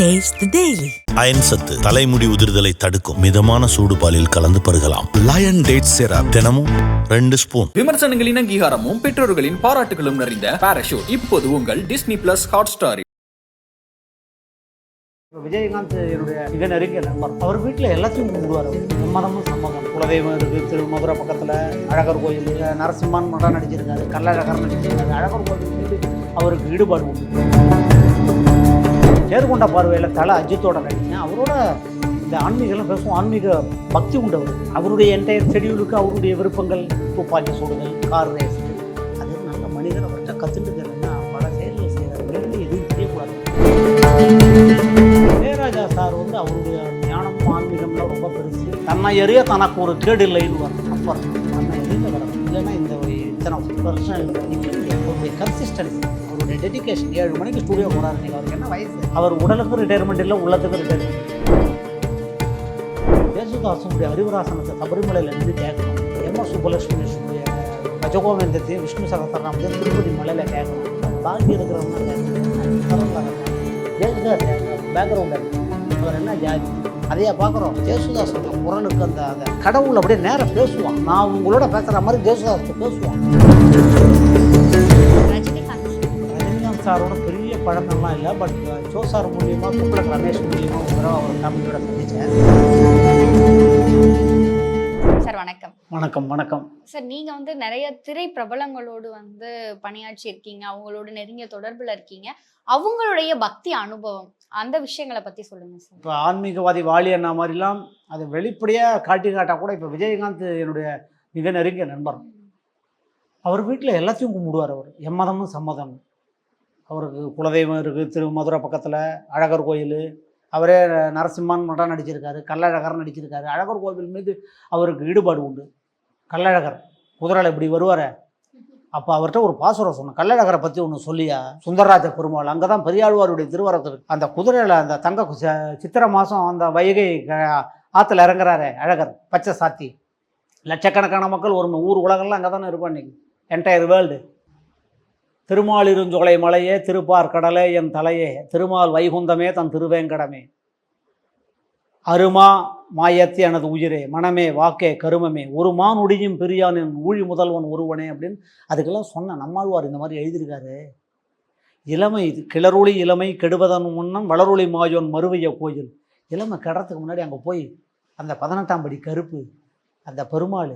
Iron சத்து தலைமுடி உதிர்தலை தடுக்கும். மிதமான சூடு பாலில் கலந்து பருகலாம். லயன் டேட் சிரப் தினமும் ரெண்டு ஸ்பூன். விமர்சனங்களின் அங்கீகாரமும் பெற்றோர்களின் பாராட்டுகளும் நிறைந்த பாராஷூட் இப்போது உங்கள் Disney plus Hotstar Vijayakanth என்னுடைய மிக நெருங்கிய நண்பர். அவர் வீட்டில் எல்லாத்தையும் கும்பிடுவார். அவர் சம்மதமும் சம்மதம். குலதெய்வம் இருக்குது திரு மதுரை பக்கத்தில் அழகர் கோயில் நரசிம்மன் மடம் நடிச்சிருக்காரு கள்ளழகர் நடிச்சிருக்காரு. அழகர் கோயில் அவருக்கு ஈடுபாடு உண்டு. நேர்கொண்ட பார்வையில் தலை அஜித்தோட நடிச்சேன் அவரோட இந்த ஆன்மீகம்லாம் பேசுவோம். ஆன்மீக பக்தி உண்டவர். அவருடைய என்டையர் ஷெடியூலுக்கு அவருடைய விருப்பங்கள் துப்பாக்கி சூடுதல் கார் ரேஸ் அது நல்ல மனிதர் அவர்கிட்ட கற்றுட்டுக்கிறதுனா பல செயல்கள் செய்கிறார் வெளியில் எதுவும் செய்யக்கூடாது. இளையராஜா சார் வந்து அவருடைய ஞானமும் ஆன்மீகம்லாம் ரொம்ப பெருசு. தன்னை எறிய தனக்கு ஒரு கேடு இல்லைன்னு வரும் அப்பர் தன்னை எறிந்த இல்லைன்னா இந்த ஒரு இத்தனை வருஷம் நிற்க கன்சிஸ்டன்சி அவருடைய டெடிகேஷன் ஏழு மணிக்கு ஸ்டூடியோ போகிறாரு நீங்கள் அவருக்கு என்ன வயசு? அவர் உடலுக்கு ரிட்டையர்மெண்ட் இல்லை உள்ளத்துக்கு ரிட்டையர்மெண்ட் தேசுதாசனுடைய அறிவராசனத்தை சபரிமலையில் நின்று கேட்கணும். எம் எஸ் சுப்பலட்சுமி கஜகோவிந்தத்தையும் விஷ்ணு சகசரநாமத்தையும் திருப்பதி மலையில் கேட்கணும். பாக்கி இருக்கிறவங்க கேட்கணும். பேக்ரவுண்ட் அவர் என்ன ஜாதி? அதையா பார்க்குறோம். ஜேசுதாஸோட குரலுக்கு அந்த அந்த கடவுள் அப்படியே நேராக பேசுவான். நான் உங்களோட பேசுகிற மாதிரி ஜேசுதாஸ் பேசுவான். சாரோட பெரிய பழக்கம்லாம் இல்லை. பட் ஜோ சார் மூலியமாக துப்ளக் ரமேஷ் மூலியமாக ஒரு தடவை அவர் ஃபேமிலியோட சந்தித்தேன் சார் வணக்கம். வணக்கம் வணக்கம். சார் நீங்க வந்து நிறைய திரை பிரபலங்களோடு வந்து பணியாற்றி இருக்கீங்க அவங்களோட நெருங்கிய தொடர்புல இருக்கீங்க. அவங்களுடைய பக்தி அனுபவம் அந்த விஷயங்களை பத்தி சொல்லுங்க சார். இப்போ ஆன்மீகவாதி வாலி அண்ணா மாதிரிலாம் அதை வெளிப்படையாக காட்டி காட்டால் கூட இப்போ விஜயகாந்த் என்னுடைய மிக நெருங்கிய நண்பர். அவர் வீட்டில் எல்லாத்தையும் கும்பிடுவார் அவர். எம்மதமும் சம்மதம் அவருக்கு குலதெய்வம் இருக்குது திரு மதுரை பக்கத்தில் அழகர் கோயில். அவரே நரசிம்மன் மட்டும் நடிச்சிருக்காரு கல்லழகர் நடிச்சிருக்காரு அழகர் கோவில் மீது அவருக்கு ஈடுபாடு உண்டு. கள்ளழகர் குதிரையில் இப்படி வருவார். அப்போ அவர்கிட்ட ஒரு பாசுரம் சொன்னேன். கள்ளழகரை பற்றி ஒன்று சொல்லியா? சுந்தரராஜ பெருமாள் அங்கே தான் பெரியாழ்வாருடைய திருவரத்து அந்த குதிரையில் அந்த தங்க சித்திர ச- சித்திரை மாதம் அந்த வைகை க- இறங்குறாரு அழகர் பச்சை சாத்தி. லட்சக்கணக்கான மக்கள் ஒரு ஊர் உலகெல்லாம் அங்கே தானே இருப்பான் இன்னைக்கு. என்டையர் வேர்ல்டு திருமாலிருஞ்சோலை மலையே திருப்பார் கடலே என் தலையே. திருமால் வைகுந்தமே தன் திருவேங்கடமே. அருமா மாயத்தி எனது உயிரே மனமே வாக்கே கருமமே. ஒரு மான் உடியும் பிரியான் என் ஊழி முதல்வன் ஒருவனே அப்படின்னு அதுக்கெல்லாம் சொன்ன நம்மாழ்வார் இந்த மாதிரி எழுதியிருக்காரு. இளமை இது கிளறொளி இளமை கெடுவதன் முன்னம் வளரொளி மாயோன் மறுவைய கோயில். இளமை கெடுறதுக்கு முன்னாடி அங்கே போய் அந்த பதினெட்டாம் படி கருப்பு அந்த பெருமாள்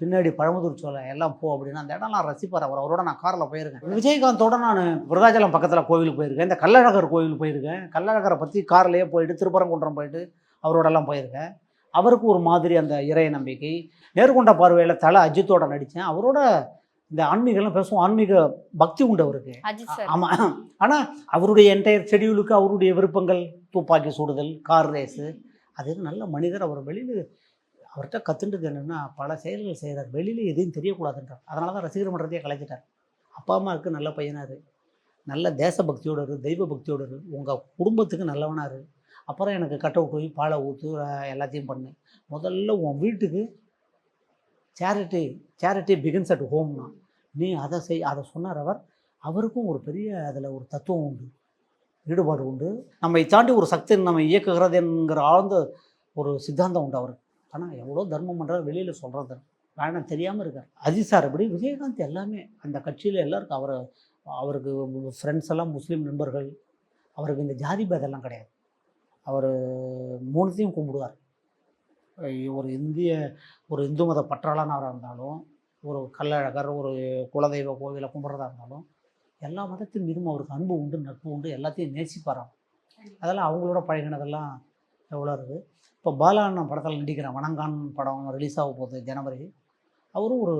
பின்னாடி பழமுதூர் சோலை எல்லாம் போ அப்படின்னு அந்த இடம்லாம் ரசிப்பார் அவர். அவரோட நான் காரில் போயிருக்கேன். விஜயகாந்தோட நான் விருதாச்சலம் பக்கத்தில் கோவிலுக்கு போயிருக்கேன். இந்த கள்ளழகர் கோவிலுக்கு போயிருக்கேன். கள்ளழகரை பற்றி கார்லேயே போயிட்டு திருப்பரங்குன்றம் போயிட்டு அவரோடலாம் போயிருக்கேன். அவருக்கு ஒரு மாதிரி அந்த இறை நம்பிக்கை. நேர்கொண்ட பார்வையில் தலை அஜித்தோட நடித்தேன் அவரோட இந்த ஆன்மீகம்லாம் பேசுவோம். ஆன்மீக பக்தி உண்டு அவருக்கு. ஆமாம் ஆனால் அவருடைய என்டையர் ஷெடியூலுக்கு அவருடைய விருப்பங்கள் துப்பாக்கி சூடுதல் கார் ரேஸு அது நல்ல மனிதர். அவர் வெளியில் அவர்கிட்ட கற்றுண்டது என்னென்னா பல செயல்கள் செய்கிறார் வெளியில் எதையும் தெரியக்கூடாதுன்றார். அதனால தான் ரசிகர் மன்றத்தையே கலைச்சிட்டார். அப்பா அம்மாவுக்கு நல்ல பையனார் நல்ல தேசபக்தியோடு இரு தெய்வ பக்தியோடு இரு. உங்கள் குடும்பத்துக்கு நல்லவனார் இரு. அப்புறம் எனக்கு கட் போய் பாலை ஊற்று எல்லாத்தையும் பண்ணு. முதல்ல உன் வீட்டுக்கு சேரிட்டி சேரிட்டி பிகின்ஸ் அட் ஹோம்னா நீ அதை செய் அதை சொன்னார் அவர். அவருக்கும் ஒரு பெரிய அதில் ஒரு தத்துவம் உண்டு. ஈடுபாடு உண்டு. நம்மை தாண்டி ஒரு சக்தி நம்ம இயக்குகிறது என்கிற ஆழ்ந்த ஒரு சித்தாந்தம் உண்டு அவருக்கு. ஆனால் எவ்வளோ தர்மம் பண்ணுறாரு வெளியில் சொல்கிறது வேணாம் தெரியாமல் இருக்கார். அஜித் அப்படி விஜயகாந்த் எல்லாமே அந்த கட்சியில் எல்லாருக்கும் அவர் அவருக்கு ஃப்ரெண்ட்ஸ் எல்லாம் முஸ்லீம் நண்பர்கள் அவருக்கு இந்த ஜாதி பேதெல்லாம் கிடையாது. அவர் மூணுத்தையும் கும்பிடுவார். ஒரு இந்திய ஒரு இந்து மத பற்றாளனாக இருந்தாலும் ஒரு கள்ளழகர் ஒரு குலதெய்வ கோவிலை கும்பிட்றதா இருந்தாலும் எல்லா மதத்தின் மீதும் அவருக்கு அன்பு உண்டு நட்பு உண்டு எல்லாத்தையும் நேசிப்பாராம். அதெல்லாம் அவங்களோட பழகினதெல்லாம் எவ்வளோ இருக்குது? இப்போ பாலா அண்ணன் படத்தில் நடிக்கிறேன் வணங்கான் படம் ரிலீஸ் ஆக போகுது ஜனவரி. அவரும் ஒரு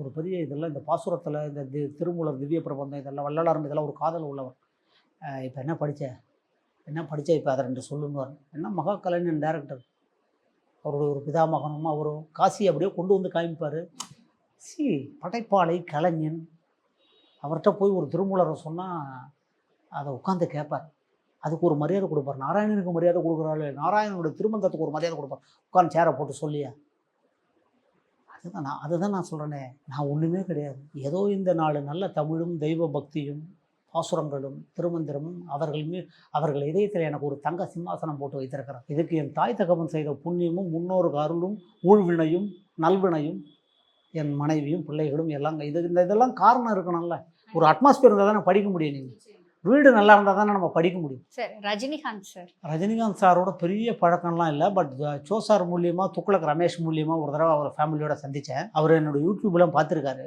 ஒரு பெரிய இதெல்லாம் இந்த பாசுரத்தில் இந்த தி திருமூலர் திவ்ய பிரபந்தம் இதெல்லாம் வள்ளலாரம் இதெல்லாம் ஒரு காதல் உள்ளவர். இப்போ என்ன படித்த என்ன படித்த இப்போ அதை ரெண்டு சொல்லுன்னு என்ன மகா கலைஞன் டேரக்டர் அவருடைய ஒரு பிதாமகனும் அவரும் காசி அப்படியே கொண்டு வந்து காமிப்பார். சி படைப்பாளை கலைஞன். அவர்கிட்ட போய் ஒரு திருமூலரை சொன்னால் அதை உட்காந்து கேட்பார். அதுக்கு ஒரு மரியாதை கொடுப்பார். நாராயணனுக்கு மரியாதை கொடுக்குறாள். நாராயணனுடைய திருமந்தத்துக்கு ஒரு மரியாதை கொடுப்பார். உட்காந்து சேரை போட்டு சொல்லியா? அதுதான் நான் அதுதான் நான் சொல்கிறேனே நான் ஒன்றுமே கிடையாது. ஏதோ இந்த நாலு நல்ல தமிழும் தெய்வ பக்தியும் பாசுரங்களும் திருமந்திரமும் அவர்கள் மீ அவர்கள் இதயத்தில் எனக்கு ஒரு தங்க சிம்மாசனம் போட்டு வைத்திருக்கிறார். இதுக்கு என் தாய் தகவன் செய்த புண்ணியமும் முன்னோருக்கு அருளும் ஊழ்வினையும் நல்வினையும் என் மனைவியும் பிள்ளைகளும் எல்லாம் இது இந்த இதெல்லாம் காரணம் இருக்கணும்ல. ஒரு அட்மாஸ்பியர் இருந்தால் தானே படிக்க முடியும் நீங்கள் வீடு நல்லா இருந்தால் தானே நம்ம படிக்க முடியும். சார் ரஜினிகாந்த் சார் ரஜினிகாந்த் சாரோட பெரிய பழக்கம்லாம் இல்லை பட் சோ சார் மூலியமாக துக்ளக் ரமேஷ் மூலியமாக ஒரு தடவை அவர் ஃபேமிலியோட சந்தித்தேன் அவர் என்னோட யூடியூப்லாம் பார்த்துருக்காரு.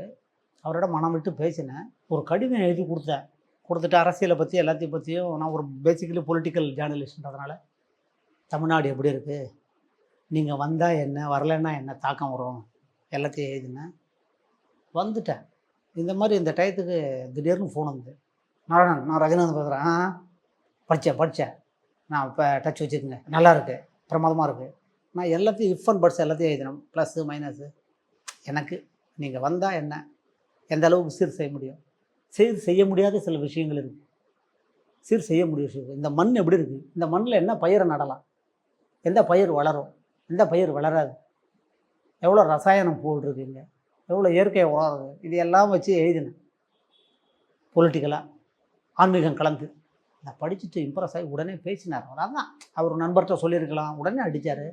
அவரோட மனம் விட்டு பேசினேன். ஒரு கடிதம் எழுதி கொடுத்தேன். கொடுத்துட்டு அரசியலை பற்றி எல்லாத்தையும் பற்றியும் நான் ஒரு பேசிக்கலி பொலிட்டிக்கல் ஜேர்னலிஸ்ட்ன்றதுனால தமிழ்நாடு எப்படி இருக்குது நீங்கள் வந்தால் என்ன? வரலைன்னா என்ன தாக்கம் வரும்? எல்லாத்தையும் எழுதினேன். வந்துட்டேன். இந்த மாதிரி இந்த டயத்துக்கு திடீர்னு ஃபோன் வந்து நாராயணன் நான் ரஜினிகாந்த் பேசுகிறேன் படித்தேன் படித்தேன் நான் இப்போ டச் வச்சுக்கோங்க நல்லா இருக்கு. பிரமாதமாக இருக்குது நான் எல்லாத்தையும் இஃப் அண்ட் பட்ஸ் எல்லாத்தையும் எழுதணும். ப்ளஸ்ஸு மைனஸு எனக்கு நீங்கள் வந்தால் என்ன? எந்த அளவுக்கு சீர் செய்ய முடியும்? சீர் செய்ய முடியாத சில விஷயங்கள் இருக்குது சீர் செய்ய முடிய விஷயம் இந்த மண் எப்படி இருக்குது இந்த மண்ணில் என்ன பயிரை நடலாம்? எந்த பயிர் வளரும்? எந்த பயிர் வளராது? எவ்வளோ ரசாயனம் போட்டிருக்கீங்க? எவ்வளோ இயற்கை உரம் இது எல்லாம் வச்சு எழுதினேன். பொலிட்டிக்கலாக ஆன்மீகம் கலந்து. அதை படிச்சுட்டு இம்ப்ரெஸ் ஆகி உடனே பேசினார். அவர் அதான் அவர் நண்பர்கிட்ட சொல்லியிருக்கலாம். உடனே அடித்தார்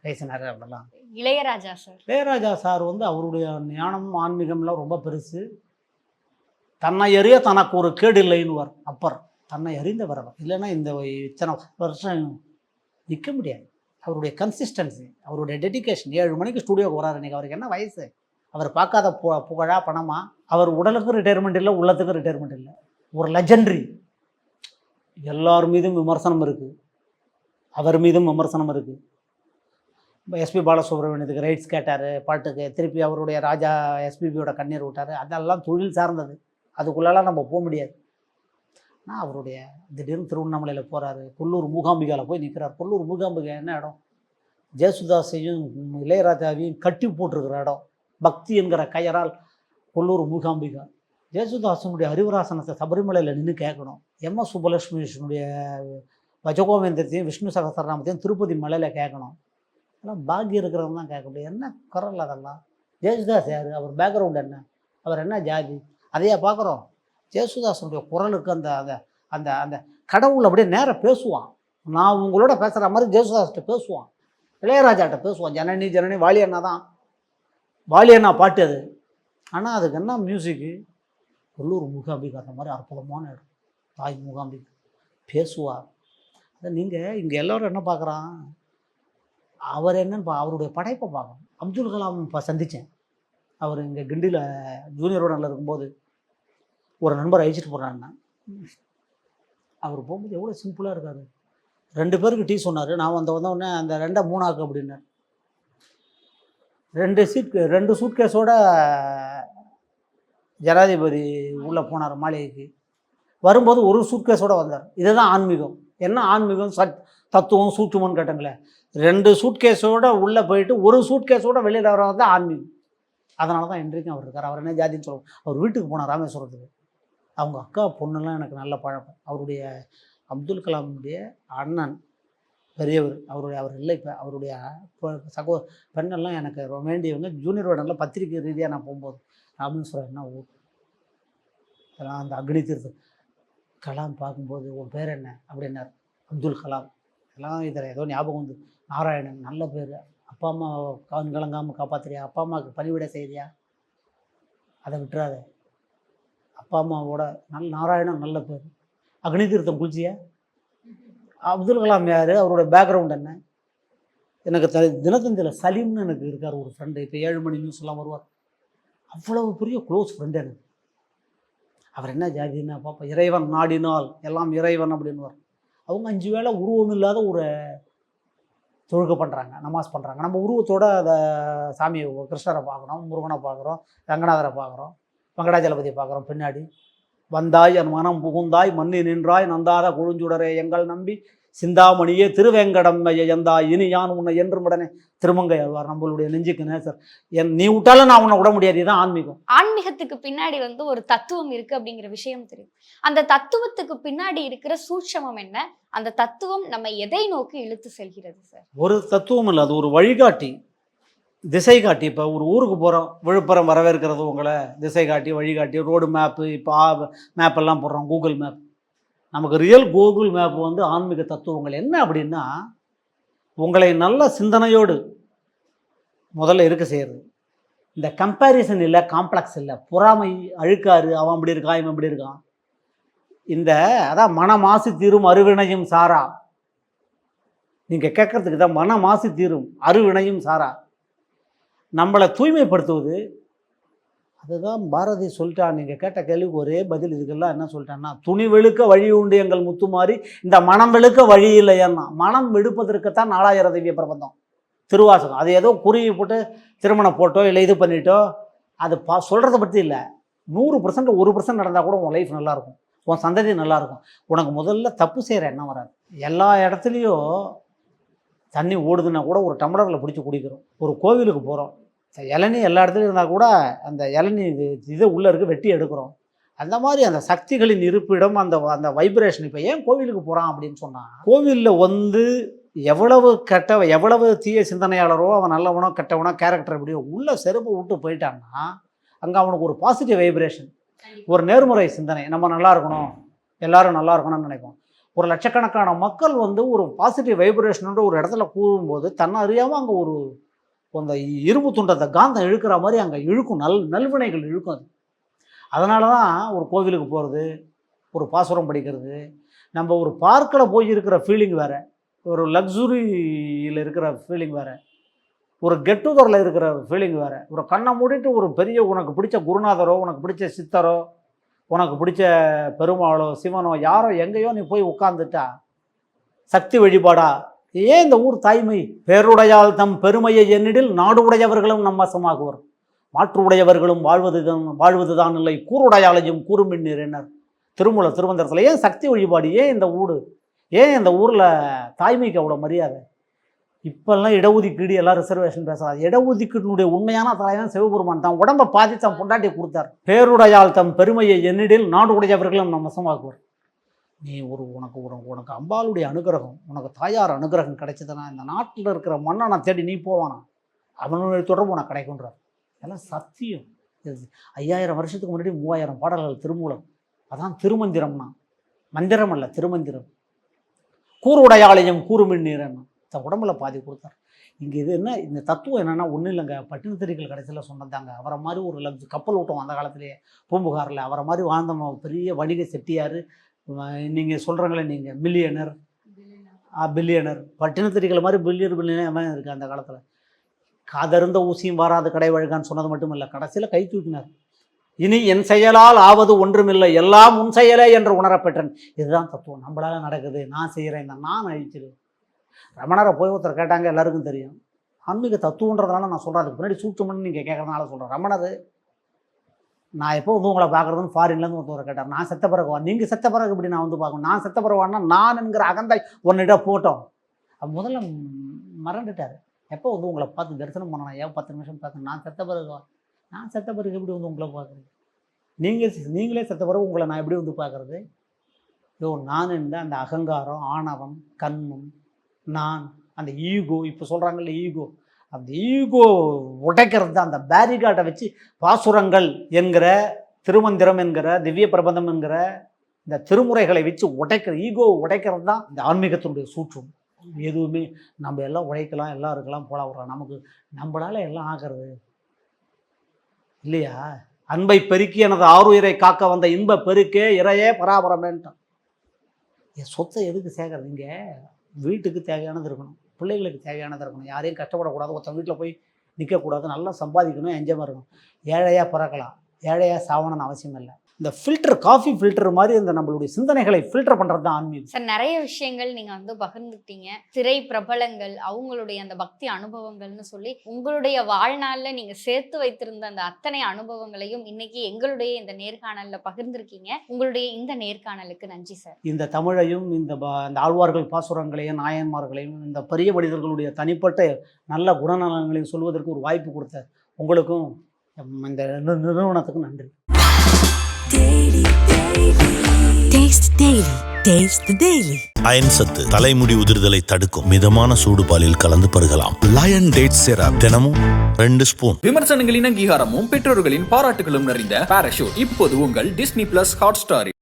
பேசினார் அப்படிலாம். இளையராஜா சார். இளையராஜா சார் வந்து அவருடைய ஞானம் ஆன்மீகம்லாம் ரொம்ப பெருசு. தன்னை எறிய தனக்கு ஒரு கேடு இல்லைன்னுவார். அப்பர். தன்னை அறிந்தவர் அவர். இல்லைன்னா இந்த இத்தனை வருஷம் நிற்க முடியாது. அவருடைய கன்சிஸ்டன்சி அவருடைய டெடிகேஷன் ஏழு மணிக்கு ஸ்டுடியோக்கு வராரு இன்னைக்கு. அவருக்கு என்ன வயசு? அவர் பார்க்காத பு புகழா பணமா? அவர் உடலுக்கும் ரிட்டையர்மெண்ட் இல்லை உள்ளத்துக்கும் ரிட்டையர்மெண்ட் இல்லை. ஒரு லெஜெண்டரி எல்லார் மீதும் விமர்சனம் இருக்குது அவர் மீதும் விமர்சனம் இருக்குது எஸ்பி பாலசுப்ரமணியத்துக்கு ரைட்ஸ் கேட்டார் பாட்டுக்கு திருப்பி அவருடைய ராஜா எஸ்பிபியோட கண்ணீர் விட்டார். அதெல்லாம் தொழில் சார்ந்தது. அதுக்குள்ளெல்லாம் நம்ம போக முடியாது. ஆனால் அவருடைய திடீர்னு திருவண்ணாமலையில் போகிறாரு கொல்லூர் மூகாம்பிகாவில் போய் நிற்கிறார் கொல்லூர் மூகாம்பிகா என்ன இடம்? ஜெயசுதாஸையும் இளையராஜாவையும் கட்டி போட்டிருக்கிற இடம். பக்தி என்கிற கயரால் கொல்லூர் மூகாம்பிகா. ஜேசுதாசனுடைய அறிவராசனத்தை சபரிமலையில் நின்று கேட்கணும் எம். எஸ். சுப்பலட்சுமினுடைய வஜகோவேந்திரத்தையும் விஷ்ணு சகசரநாமத்தையும் திருப்பதி மலையில் கேட்கணும் அதெல்லாம் பாக்கியம் இருக்கிறவங்க தான் கேட்க முடியும். என்ன குரல் அதெல்லாம்? ஜேசுதாஸ் யார்? அவர் பேக்ரவுண்ட் என்ன? அவர் என்ன ஜாதி? அதையா பார்க்குறோம் ஜேசுதாசனுடைய குரலுக்கு அந்த அந்த அந்த அந்த கடவுள் அப்படியே நேராக பேசுவான். நான் உங்களோட பேசுகிற மாதிரி ஜேசுதாஸ்கிட்ட பேசுவான். இளையராஜாட்ட பேசுவான். ஜனனி ஜனனி வாலி அண்ணா தான். வாலி அண்ணா பாட்டு அது. ஆனால் அதுக்கு என்ன மியூசிக்கு கொல்லூர் மூகாம்பிகா அந்த மாதிரி அற்புதமான இடம். தாய் மூகாம்பிகா. பேசுவார். அதை நீங்கள் இங்கே எல்லோரும் என்ன பார்க்குறான்? அவர் என்னன்னு பா அவருடைய படைப்பை பார்க்கணும். அப்துல் கலாம் இப்போ சந்தித்தேன் அவர் இங்கே கிண்டியில் ஜூனியர் ரோடனில் இருக்கும்போது ஒரு நண்பர் அழிச்சிட்டு போகிறான்னா அவர் போகும்போது எவ்வளோ சிம்பிளாக இருக்காரு. ரெண்டு பேருக்கு டீ சொன்னார். நான் வந்த வந்த உடனே அந்த ரெண்டை மூணாக்கு அப்படின்னார். ரெண்டு சீட் ரெண்டு சூட்கேஸோட ஜனாதிபதி உள்ளே போனார் மாளிகைக்கு. வரும்போது ஒரு சூட்கேஸோட வந்தார். இதுதான் ஆன்மீகம். என்ன ஆன்மீகம்? சத் தத்துவம் சூட்சுமம்னு கேட்டாங்களே ரெண்டு சூட்கேஸோட உள்ளே போயிட்டு ஒரு சூட்கேஸோட வெளியில் வர்றது தான் ஆன்மீகம். அதனால தான் இன்றைக்கும் அவர் இருக்கார். அவர் என்ன ஜாதின்னு சொல்லுவோம் அவர் வீட்டுக்கு போனார் ராமேஸ்வரத்துக்கு. அவங்க அக்கா பொண்ணுலாம் எனக்கு நல்ல பழக்கம். அவருடைய அப்துல் கலாமுடைய அண்ணன் பெரியவர். அவருடைய அவர் இல்லை இப்போ. அவருடைய சகோ பெண்ணெல்லாம் எனக்கு வேண்டியவங்க. ஜூனியர் வார்டனில் பத்திரிக்கை ரீதியாக நான் போகும்போது. ராமேஸ்வரம்னா என்ன ஊர்? அதெல்லாம் அந்த அக்னி தீர்த்தம். கலாம் பார்க்கும்போது உன் பேர் என்ன? அப்படின்னார். அப்துல் கலாம். எல்லாம் இதில் ஏதோ ஞாபகம் வந்து நாராயணன் நல்ல பேர். அப்பா அம்மா கண் கலங்காமல் காப்பாத்துறியா? அப்பா அம்மாவுக்கு பணிவிட செய்தியா அதை விட்டுறாத. அப்பா அம்மாவோட நல் நாராயணன் நல்ல பேர். அக்னி தீர்த்தம் குளிச்சியா? அப்துல் கலாம் யார்? அவரோட பேக்ரவுண்ட் என்ன? எனக்கு த தினத்தந்தியில் சலீம்னு எனக்கு இருக்கார் ஒரு ஃப்ரெண்டு இப்போ ஏழு மணி நியூஸ்லாம் வருவார் அவ்வளவு பெரிய க்ளோஸ் ஃப்ரெண்டு எனக்கு. அவர் என்ன ஜாதின்னா பாப்பா இறைவன் நாடினால் எல்லாம் இறைவன் அப்படின்னுவார். அவங்க அஞ்சு வேளை உருவம் இல்லாத ஒரு தொழுகை பண்ணுறாங்க நமாஸ் பண்ணுறாங்க நம்ம உருவத்தோட அதை சாமியை கிருஷ்ணரை பார்க்குறோம் முருகனை பார்க்குறோம் ரங்கநாதரை பார்க்குறோம் வெங்கடாஜலபதியை பார்க்குறோம் பின்னாடி. வந்தாய் என் மனம் புகுந்தாய் மண்ணி நின்றாய் நந்தாத கொழுஞ்சுடரே எங்கள் நம்பி சிந்தாமணியே திருவேங்கடம் எந்தாய் இனி யான் உன்னை என்றும் உடனே திருமங்கை ஆழ்வார் நம்மளுடைய நெஞ்சுக்கு நேசர் என் நீ விட்டாலும் நான் உன்னை விட முடியாது. இதுதான் ஆன்மீகம். ஆன்மீகத்துக்கு பின்னாடி வந்து ஒரு தத்துவம் இருக்கு அப்படிங்கிற விஷயம் தெரியும். அந்த தத்துவத்துக்கு பின்னாடி இருக்கிற சூட்சமம் என்ன? அந்த தத்துவம் நம்ம எதை நோக்கி இழுத்து செல்கிறது சார்? ஒரு தத்துவம் இல்லை. அது ஒரு வழிகாட்டி திசை காட்டி. இப்போ ஒரு ஊருக்கு போகிறோம் விழுப்புரம் வரவேற்கிறது உங்களை. திசை காட்டி வழிகாட்டி ரோடு மேப்பு இப்போ மேப்பெல்லாம் போடுறோம் கூகுள் மேப் நமக்கு ரியல் கூகுள் மேப் வந்து ஆன்மீக தத்துவங்கள் என்ன அப்படின்னா உங்களை நல்ல சிந்தனையோடு முதல்ல இருக்க செய்கிறது இந்த கம்பேரிசன் இல்லை காம்ப்ளெக்ஸ் இல்லை. பொறாமை அழுக்காரு அவன் இப்படி இருக்கான் இவன் இப்படி இருக்கான். இந்த அதான் மன மாசு தீரும் அருவினையும் சாரா. நீங்கள் கேட்கறதுக்கு தான் மன மாசு தீரும் அருவினையும் சாரா. நம்மளை தூய்மைப்படுத்துவது அதுதான் பாரதி சொல்லிட்டான். நீங்கள் கேட்ட கேள்விக்கு ஒரே பதில் இதுக்கெல்லாம் என்ன சொல்லிட்டான்னா துணி வெளுக்க வழி உண்டு எங்கள் முத்துமாரி இந்த மனம் வெளுக்க வழி இல்லையன்னா மனம் வெடுப்பதற்குத்தான் நாலாயிரம் திவ்ய பிரபந்தம். திருவாசகம். அது ஏதோ குருவி போட்டு திருமணம் போட்டோ இல்லை இது பண்ணிட்டோ அது பா சொல்கிறத பற்றி இல்லை. நூறு பர்சன்ட் ஒரு பர்சன்ட் நடந்தால் கூட உன் லைஃப் நல்லாயிருக்கும். உன் சந்ததி நல்லாயிருக்கும். உனக்கு முதல்ல தப்பு செய்கிற எண்ணம் வராது. எல்லா இடத்துலையும் தண்ணி ஓடுதுன்னா கூட ஒரு டம்ளரில் பிடிச்சி குடிக்கிறோம். ஒரு கோவிலுக்கு போகிறோம் இளநீ எல்லா இடத்துலையும் இருந்தால் கூட அந்த இளநீ இது இது உள்ளே இருக்கு வெட்டி எடுக்கிறோம். அந்த மாதிரி அந்த சக்திகளின் இருப்பிடம் அந்த அந்த வைப்ரேஷன் இப்போ ஏன் கோவிலுக்கு போகிறான் அப்படின்னு சொன்னால் கோவிலில் வந்து எவ்வளவு கெட்ட எவ்வளவு தீய சிந்தனையாளரோ அவன் நல்லவனோ கெட்டவனோ கேரக்டர் எப்படியோ உள்ள செருப்பு விட்டு போயிட்டான்னா அங்கே அவனுக்கு ஒரு பாசிட்டிவ் வைப்ரேஷன் ஒரு நேர்முறை சிந்தனை நம்ம நல்லா இருக்கணும் எல்லாரும் நல்லா இருக்கணும்னு நினைப்போம். ஒரு லட்சக்கணக்கான மக்கள் வந்து ஒரு பாசிட்டிவ் வைப்ரேஷனோட ஒரு இடத்துல கூறும்போது தன்னை அறியாமல் அங்கே ஒரு அந்த இரும்பு துண்டத்தை காந்தம் இழுக்கிற மாதிரி அங்கே இழுக்கும் நல் நல்வினைகள் இழுக்கும் அது. அதனால தான் ஒரு கோவிலுக்கு போகிறது ஒரு பாசுரம் படிக்கிறது. நம்ம ஒரு பார்க்கில் போய் இருக்கிற ஃபீலிங் வேறு. ஒரு லக்ஸுரியில் இருக்கிற ஃபீலிங் வேறு. ஒரு கெட் டுகெதரில் இருக்கிற ஃபீலிங் வேறு. ஒரு கண்ணை மூடிட்டு ஒரு பெரிய உனக்கு பிடிச்ச குருநாதரோ உனக்கு பிடிச்ச சித்தரோ உனக்கு பிடிச்ச பெருமாளோ சிவனோ யாரோ எங்கேயோ நீ போய் உட்காந்துட்டா சக்தி வழிபாடா ஏன் இந்த ஊர் தாய்மை? பேருடையால் தம் பெருமையை என்னிடில் நாடு உடையவர்களும் நம் வசமாகுவர். மாற்று உடையவர்களும் வாழ்வதுதான் வாழ்வதுதான் இல்லை. கூருடையாளையும் கூறுமின்னீர் என்னர் திருமூல திருவந்தரத்தில் ஏன் சக்தி வழிபாடு? ஏன் இந்த ஊடு ஏன் இந்த ஊரில் தாய்மைக்கு அவ்வளோ மரியாதை? இப்போல்லாம் இடஒதுக்கீடு எல்லாம் ரிசர்வேஷன் பேசுறாங்க இடஒதுக்கீடுனுடைய உண்மையான தலைவன் சிவபெருமான் தான். உடம்பை பாதி தான் பொண்டாட்டி கொடுத்தார். பேருடையால் தம் பெருமையை என்னிடில் நாடு உடையவர்களும் நம் வசமாக்குவர் நீ ஒரு உனக்கு ஒரு உனக்கு அம்பாளுடைய அனுகிரகம் உனக்கு தாயார் அனுகிரகம் கிடைச்சதுன்னா இந்த நாட்டில் இருக்கிற மன்னனை தேடி நீ போவானா? அவனுடைய தொடர்பு உனக்கு கிடைக்குன்றார் இதெல்லாம் சத்தியம். இது ஐயாயிரம் வருஷத்துக்கு முன்னாடி மூவாயிரம் பாடல்கள் திருமூலம். அதான் திருமந்திரம்னா. மந்திரம் அல்ல திருமந்திரம். கூறுடையாளையும் கூறுமின்னீரன் தன் உடம்புல பாதி கொடுத்தார். இங்கே இது என்ன இந்த தத்துவம் என்னென்னா ஒன்றும் இல்லைங்க. பட்டினத்திரிகள் கடைசியில் சொன்னதாங்க அவரை மாதிரி ஒரு லக்ஸ் கப்பல் ஓட்டம் அந்த காலத்திலேயே பூம்புகாரில் அவரை மாதிரி வாழ்ந்த பெரிய வணிக செட்டியார் நீங்கள் சொல்கிறீங்களே நீங்கள் மில்லியனர் பில்லியனர் பட்டினத்திரிகள் மாதிரி பில்லியர் பில்லியனர் இருக்குது அந்த காலத்தில். காதருந்த ஊசியும் வாராது கடை வழகான்னு சொன்னது மட்டும் இல்லை கடைசியில் கை தூக்கினார். இனி என் செயலால் ஆவது ஒன்றுமில்லை எல்லாம் உன் செயலே என்று உணரப்பெற்றேன். இதுதான் தத்துவம். நம்மளால நடக்குது நான் செய்கிறேன் இந்த நான் அழிச்சிரு ரமணரை போய் ஒருத்தர் கேட்டாங்க எல்லாருக்கும் தெரியும். ஆன்மீக தத்துவன்றதுனால நான் சொல்கிறேன் அதுக்கு முன்னாடி சூட்சம்னு நீங்கள் கேட்குறதுனால சொல்கிறேன் ரமணர் நான் எப்போ வந்து உங்களை பார்க்குறதுன்னு ஃபாரின்லேருந்து ஒருத்தவரை கேட்டார். நான் செத்த பிறகு வா. நீங்கள் செத்த பிறகு இப்படி நான் வந்து பார்க்கணும்? நான் செத்த பிறகு வான்னா நான் என்கிற அகந்தாய் உன்னிடம் போட்டோம். முதல்ல மறந்துட்டார். எப்போ வந்து உங்களை பார்த்து தரிசனம் பண்ணணும்? ஏன் பத்து நிமிஷம் பார்த்து நான் செத்த பிறகு வா. நான் செத்த பிறகு எப்படி வந்து உங்களை பார்க்குறது? நீங்கள் நீங்களே செத்த பிறகு உங்களை நான் எப்படி வந்து பார்க்குறது? யோ நான் இந்த அந்த அகங்காரம் ஆணவம் கண்ணும் நான் அந்த ஈகோ இப்போ சொல்கிறாங்கல்ல ஈகோ அந்த ஈகோ உடைக்கிறது தான் அந்த பேரிகாட்டை வச்சு பாசுரங்கள் என்கிற திருமந்திரம் என்கிற திவ்ய பிரபந்தம் என்கிற இந்த திருமுறைகளை வச்சு உடைக்கிற ஈகோ உடைக்கிறது தான் இந்த ஆன்மீகத்தினுடைய சூற்றும். எதுவுமே நம்ம எல்லாம் உழைக்கலாம் எல்லாம் இருக்கலாம் போல விட்றோம் நமக்கு நம்மளால எல்லாம் ஆகிறது. இல்லையா? அன்பை பெருக்கி எனது ஆறுயிரை காக்க வந்த இன்ப பெருக்கே இறையே பராபரமேன்ட்டான். என் சொத்தை எதுக்கு சேர்க்கறது? இங்கே வீட்டுக்கு தேவையானது இருக்கணும். பிள்ளைகளுக்கு தேவையானதாக இருக்கணும். யாரையும் கஷ்டப்படக்கூடாது. ஒருத்தன் வீட்டில் போய் நிற்கக்கூடாது நல்லா சம்பாதிக்கணும் என்ஜாயமாக இருக்கணும் ஏழையாக பிறக்கலாம். ஏழையாக சாவணும்னு அவசியம் இல்லை. இந்த ஃபில்டர் காஃபி ஃபில்டர் மாதிரி இந்த நம்மளுடைய சிந்தனைகளை ஃபில்டர் பண்ணுறது தான் ஆன்மீகம். சார் நிறைய விஷயங்கள் நீங்க வந்து பகிர்ந்துட்டீங்க திரை பிரபலங்கள் அவங்களுடைய அந்த பக்தி அனுபவங்கள்னு சொல்லி உங்களுடைய வாழ்நாள்ல நீங்க சேர்த்து வைத்திருந்த அந்த அத்தனை அனுபவங்களையும் இன்னைக்கு எங்களுடைய இந்த நேர்காணல்ல பகிர்ந்திருக்கீங்க. உங்களுடைய இந்த நேர்காணலுக்கு நன்றி சார். இந்த தமிழையும் இந்த இந்த ஆழ்வார்கள் பாசுரங்களையும் நாயன்மார்களையும் இந்த பெரிய மனிதர்களுடைய தனிப்பட்ட நல்ல குணநலங்களையும் சொல்வதற்கு ஒரு வாய்ப்பு கொடுத்த உங்களுக்கும் இந்த நிறு- நிறுவனத்துக்கும் நன்றி. அயன் சத்து தலைமுடி உதிர்தலை தடுக்கும். மிதமான சூடு பாலில் கலந்து பருகலாம். லயன் டேட் சிரப் தினமும் ரெண்டு ஸ்பூன் விமர்சனங்களின் அங்கீகாரமும் பெற்றோர்களின் பாராட்டுகளும் நிறைந்த பாராஷூட் இப்போது உங்கள் டிஸ்னி பிளஸ் ஹாட் ஸ்டாரில்